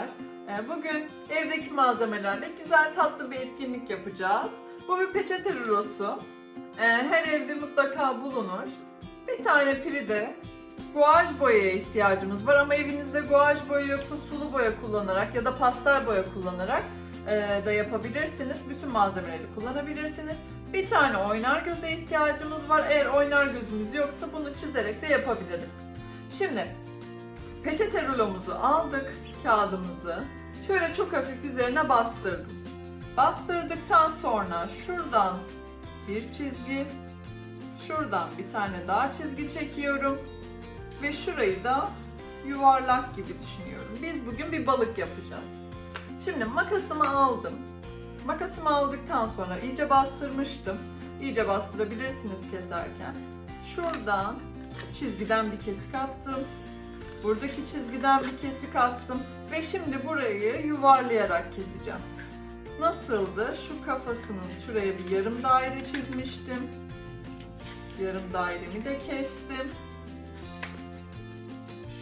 Ee, Bugün evdeki malzemelerle güzel tatlı bir etkinlik yapacağız. Bu bir peçete rulosu. Ee, Her evde mutlaka bulunur. Bir tane piride guaj boyaya ihtiyacımız var ama evinizde guaj boya yoksa sulu boya kullanarak ya da pastel boya kullanarak e, da yapabilirsiniz. Bütün malzemeleri kullanabilirsiniz. Bir tane oynar göze ihtiyacımız var. Eğer oynar gözümüz yoksa bunu çizerek de yapabiliriz. Şimdi peçete rulomuzu aldık, kağıdımızı. Şöyle çok hafif üzerine bastırdım. Bastırdıktan sonra şuradan bir çizgi, şuradan bir tane daha çizgi çekiyorum ve şurayı da yuvarlak gibi düşünüyorum. Biz bugün bir balık yapacağız. Şimdi makasımı aldım. Makasımı aldıktan sonra iyice bastırmıştım. İyice bastırabilirsiniz keserken. Şuradan çizgiden bir kesik attım. Buradaki çizgiden bir kesik attım ve şimdi burayı yuvarlayarak keseceğim. Nasıldı? Şu kafasının şuraya bir yarım daire çizmiştim. Yarım dairemi de kestim.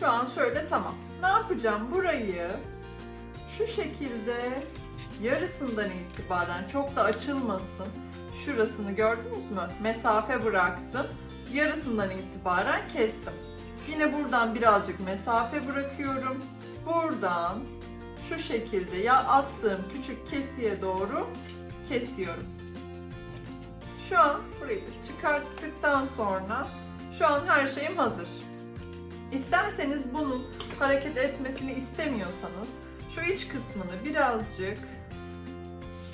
Şu an şöyle tamam. Ne yapacağım? Burayı şu şekilde yarısından itibaren çok da açılmasın. Şurasını gördünüz mü? Mesafe bıraktım. Yarısından itibaren kestim. Yine buradan birazcık mesafe bırakıyorum. Buradan şu şekilde ya attığım küçük kesiye doğru kesiyorum. Şu an burayı çıkarttıktan sonra şu an her şeyim hazır. İsterseniz bunun hareket etmesini istemiyorsanız şu iç kısmını birazcık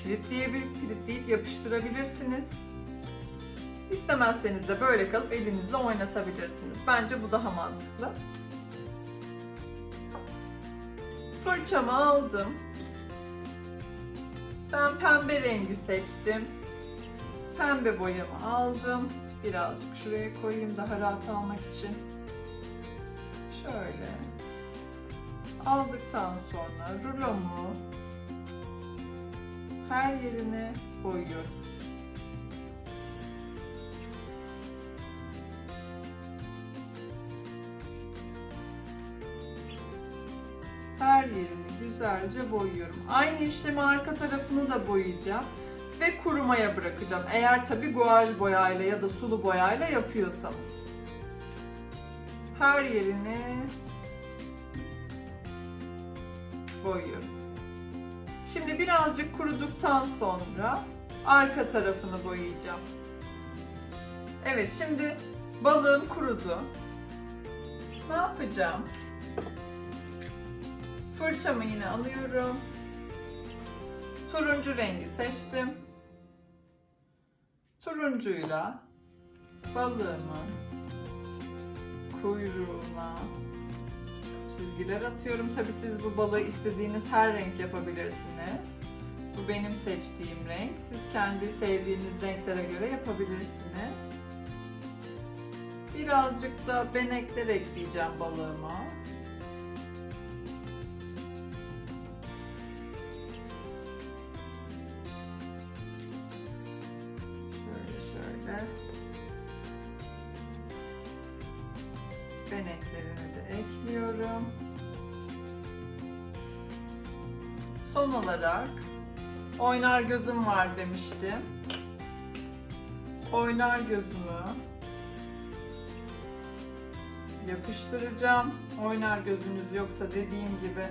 kilitleyebilir, kilitleyip yapıştırabilirsiniz. İstemezseniz de böyle kalıp elinizle oynatabilirsiniz. Bence bu daha mantıklı. Fırçamı aldım. Ben pembe rengi seçtim. Pembe boyamı aldım. Birazcık şuraya koyayım daha rahat almak için. Şöyle. Aldıktan sonra rulomu her yerine boyuyorum. Her yerini güzelce boyuyorum. Aynı işlemi arka tarafını da boyayacağım ve kurumaya bırakacağım. Eğer tabi guaj boyayla ya da sulu boyayla yapıyorsanız. Her yerini boyuyorum. Şimdi birazcık kuruduktan sonra arka tarafını boyayacağım. Evet şimdi balığım kurudu. Ne yapacağım? Fırçamı yine alıyorum. Turuncu rengi seçtim. Turuncuyla balığımın kuyruğuna çizgiler atıyorum. Tabi siz bu balığı istediğiniz her renk yapabilirsiniz. Bu benim seçtiğim renk. Siz kendi sevdiğiniz renklere göre yapabilirsiniz. Birazcık da benekler ekleyeceğim balığıma. Beneklerini de ekliyorum. Son olarak oynar gözüm var demiştim. Oynar gözümü yapıştıracağım. Oynar gözünüz yoksa dediğim gibi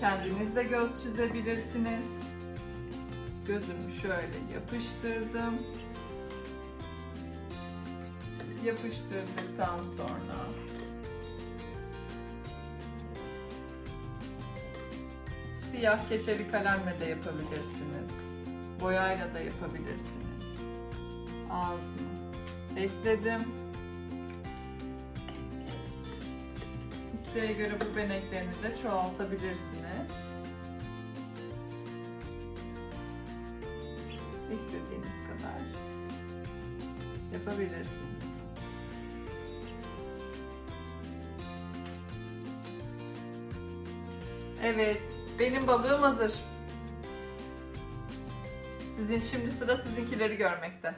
kendiniz de göz çizebilirsiniz. Gözümü şöyle yapıştırdım. Yapıştırdıktan sonra siyah keçeli kalemle de yapabilirsiniz. Boyayla da yapabilirsiniz. Ağzını ekledim. İsteğe göre bu beneklerini de çoğaltabilirsiniz. İstediğiniz kadar yapabilirsiniz. Evet, benim balığım hazır. Sizin şimdi sıra sizinkileri görmekte.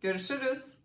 Görüşürüz.